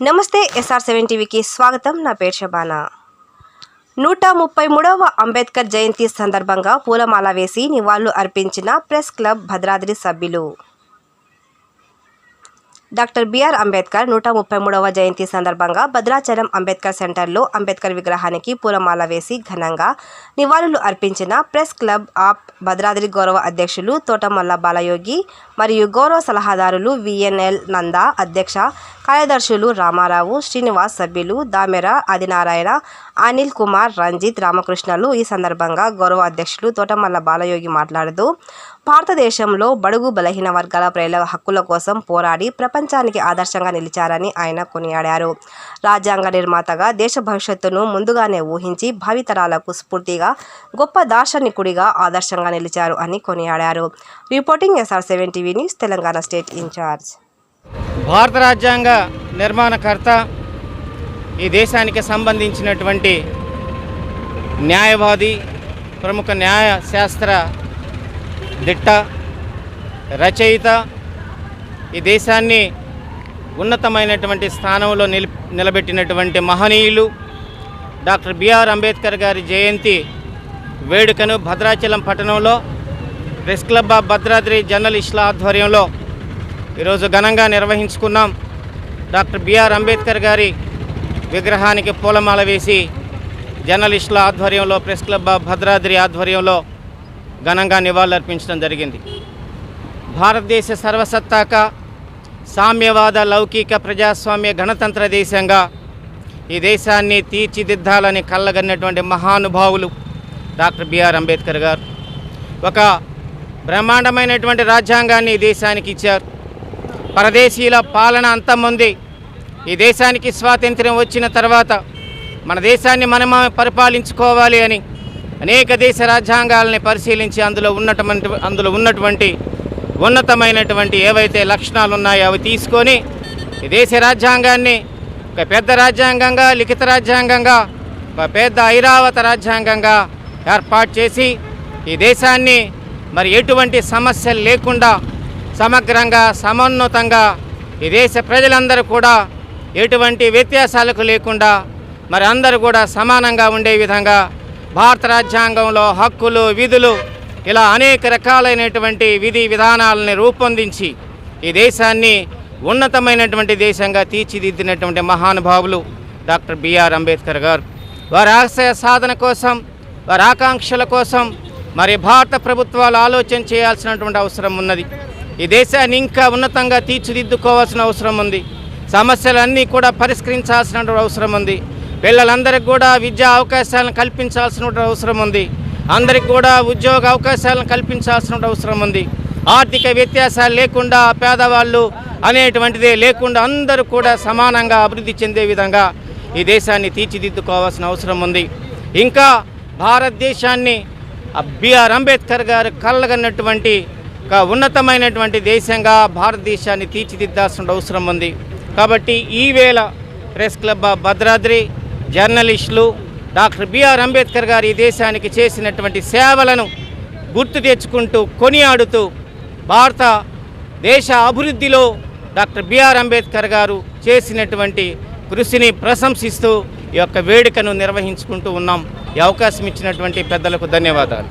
నమస్తే SR seven టీవీకి స్వాగతం. నా పేరు శబానా. నూట ముప్పై మూడవ అంబేద్కర్ జయంతి సందర్భంగా పూలమాల వేసి నివాళులు అర్పించిన ప్రెస్ క్లబ్ భద్రాద్రి సభ్యులు. డాక్టర్ బిఆర్ అంబేద్కర్ నూట ముప్పై మూడవ జయంతి సందర్భంగా భద్రాచలం అంబేద్కర్ సెంటర్లో అంబేద్కర్ విగ్రహానికి పూలమాల వేసి ఘనంగా నివాళులు అర్పించిన ప్రెస్ క్లబ్ ఆప్ భద్రాద్రి గౌరవ అధ్యక్షులు తోటమల్ల బాలయోగి మరియు గౌరవ సలహాదారులు విఎన్ఎల్ నంద అధ్యక్ష కార్యదర్శులు రామారావు శ్రీనివాస్ సభ్యులు దామెర ఆదినారాయణ అనిల్ కుమార్ రంజిత్ రామకృష్ణలు ఈ సందర్భంగా గౌరవ అధ్యక్షులు తోటమల్ల బాలయోగి మాట్లాడుతూ భారతదేశంలో బడుగు బలహీన వర్గాల ప్రజల హక్కుల కోసం పోరాడి ప్రపంచానికి ఆదర్శంగా నిలిచారని ఆయన కొనియాడారు. రాజ్యాంగ నిర్మాతగా దేశ భవిష్యత్తును ముందుగానే ఊహించి భావితరాలకు స్ఫూర్తిగా గొప్ప దార్శనికుడిగా ఆదర్శంగా నిలిచారు అని కొనియాడారు. Reporting SR seven TV news Telangana state incharge. భారత రాజ్యాంగ నిర్మాణకర్త ఈ దేశానికి సంబంధించినటువంటి న్యాయవాది ప్రముఖ న్యాయ శాస్త్ర దిట్ట రచయిత ఈ దేశాన్ని ఉన్నతమైనటువంటి స్థానంలో నిలి నిలబెట్టినటువంటి మహనీయులు డాక్టర్ బిఆర్ అంబేద్కర్ గారి జయంతి వేడుకను భద్రాచలం పట్టణంలో ప్రెస్ క్లబ్ ఆఫ్ భద్రాద్రి జర్నలిస్టుల ఆధ్వర్యంలో ఈరోజు ఘనంగా నిర్వహించుకున్నాం డాక్టర్ బిఆర్ అంబేద్కర్ గారి విగ్రహానికి పూలమాల వేసి జర్నలిస్టుల ఆధ్వర్యంలో ప్రెస్ క్లబ్ భద్రాద్రి ఆధ్వర్యంలో ఘనంగా నివాళులర్పించడం జరిగింది. భారతదేశ సర్వసత్తాక సామ్యవాద లౌకిక ప్రజాస్వామ్య గణతంత్ర దేశంగా ఈ దేశాన్ని తీర్చిదిద్దాలని కళ్ళగన్నటువంటి మహానుభావులు డాక్టర్ బిఆర్ అంబేద్కర్ గారు. ఒక బ్రహ్మాండమైనటువంటి రాజ్యాంగాన్ని ఈ దేశానికి ఇచ్చారు. పరదేశీయుల పాలన అంతమంది. ఈ దేశానికి స్వాతంత్ర్యం వచ్చిన తర్వాత మన దేశాన్ని మనమే పరిపాలించుకోవాలి అని అనేక దేశ రాజ్యాంగాలని పరిశీలించి అందులో ఉన్నటువంటి అందులో ఉన్నటువంటి ఉన్నతమైనటువంటి ఏవైతే లక్షణాలు ఉన్నాయో అవి తీసుకొని ఈ దేశ రాజ్యాంగాన్ని ఒక పెద్ద రాజ్యాంగంగా లిఖిత రాజ్యాంగంగా ఒక పెద్ద ఐరావత రాజ్యాంగంగా ఏర్పాటు చేసి ఈ దేశాన్ని మరి ఎటువంటి సమస్యలు లేకుండా సమగ్రంగా సమోన్నతంగా ఈ దేశ ప్రజలందరూ కూడా ఎటువంటి వ్యత్యాసాలకు లేకుండా మరి అందరూ కూడా సమానంగా ఉండే విధంగా భారత రాజ్యాంగంలో హక్కులు విధులు ఇలా అనేక రకాలైనటువంటి విధి విధానాలని రూపొందించి ఈ దేశాన్ని ఉన్నతమైనటువంటి దేశంగా తీర్చిదిద్దినటువంటి మహానుభావులు డాక్టర్ బిఆర్ అంబేద్కర్ గారు. వారి ఆశయ సాధన కోసం వారి ఆకాంక్షల కోసం మరి భారత ప్రభుత్వాలు ఆలోచన చేయాల్సినటువంటి అవసరం ఉన్నది. ఈ దేశాన్ని ఇంకా ఉన్నతంగా తీర్చిదిద్దుకోవాల్సిన అవసరం ఉంది. సమస్యలన్నీ కూడా పరిష్కరించాల్సిన అవసరం ఉంది. పిల్లలందరికీ కూడా విద్యా అవకాశాలను కల్పించాల్సిన అవసరం ఉంది. అందరికి కూడా ఉద్యోగ అవకాశాలను కల్పించాల్సిన అవసరం ఉంది. ఆర్థిక వ్యత్యాసాలు లేకుండా పేదవాళ్ళు అనేటువంటిదే లేకుండా అందరూ కూడా సమానంగా అభివృద్ధి చెందే విధంగా ఈ దేశాన్ని తీర్చిదిద్దుకోవాల్సిన అవసరం ఉంది. ఇంకా భారతదేశాన్ని బిఆర్ అంబేద్కర్ గారు కళ్ళగన్నటువంటి ఒక ఉన్నతమైనటువంటి దేశంగా భారతదేశాన్ని తీర్చిదిద్దాల్సిన అవసరం ఉంది. కాబట్టి ఈవేళ ప్రెస్ క్లబ్ భద్రాద్రి జర్నలిస్టులు డాక్టర్ బిఆర్ అంబేద్కర్ గారు ఈ దేశానికి చేసినటువంటి సేవలను గుర్తు తెచ్చుకుంటూ కొనియాడుతూ భారత దేశ అభివృద్ధిలో డాక్టర్ బిఆర్ అంబేద్కర్ గారు చేసినటువంటి కృషిని ప్రశంసిస్తూ ఈ యొక్క వేడుకను నిర్వహించుకుంటూ ఉన్నాం. ఈ అవకాశం ఇచ్చినటువంటి పెద్దలకు ధన్యవాదాలు.